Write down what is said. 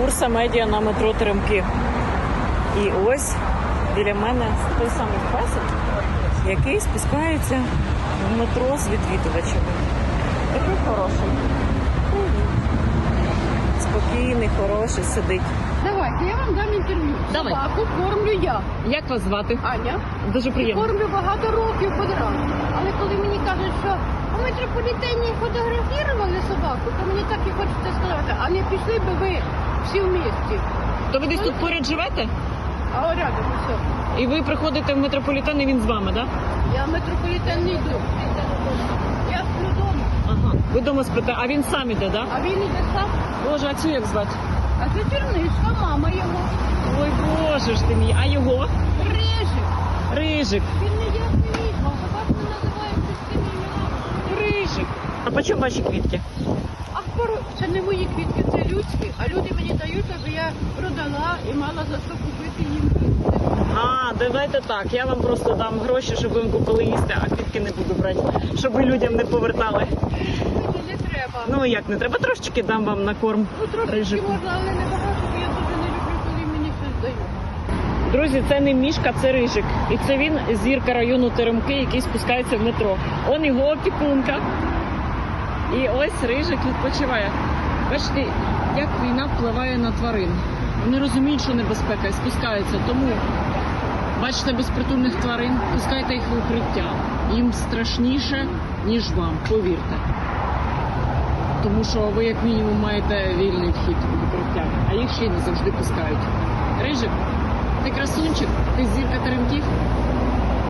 Урса медіа на метро Теремки. І ось біля мене той самий песик, який спускається в метро з відвідувачами. Такий хороший. Спокійний, хороший, сидить. Давайте, я вам дам інтерв'ю. Давай. Собаку кормлю я, Як вас звати? Аня. Дуже приємно. Кормлю багато років подряд. Але коли мені кажуть, що у метрополітені фотографували собаку, то мені так і хочеться сказати, а не пішли би ви всі в місті. То ви десь тут поряд живете? А рядом усе. І ви приходите в метрополітен, і він з вами, так? Я в метрополітен не йду. Я сплю вдома, Ага. Ви вдома спите, а він сам іде, так? а він іде сам. Боже, а цю як звати? А це черничка, мама його. Ой, боже ж ти мій. А його? Рижик. Рижик. Він не ясний відьма, собаку називають цим ім'ям. Рижик. А по чому ваші квітки? А скоро це не мої квітки, це. Люди мені дають, аби я продала і мала за що купити їм. А, давайте так. Я вам просто дам гроші, щоб ви купили їсти, а квітки не буду брати, щоб ви людям не повертали. Не треба. Ну як не треба, трошечки дам вам на корм Ну рижику. можна, але не багато, бо я дуже не люблю, коли мені щось дають. Друзі, це не мішка, це рижик. І це він зірка району Теремки, який спускається в метро. Он його опікунка. І ось рижик відпочиває. Бачите, як війна впливає на тварин. Вони розуміють, що небезпека і спускаються. Тому бачите безпритульних тварин, пускайте їх в укриття. Їм страшніше, ніж вам, повірте. Тому що ви, як мінімум, маєте вільний вхід в укриття, а їх ще й не завжди пускають. Рижик, ти красунчик, ти зірка теремків.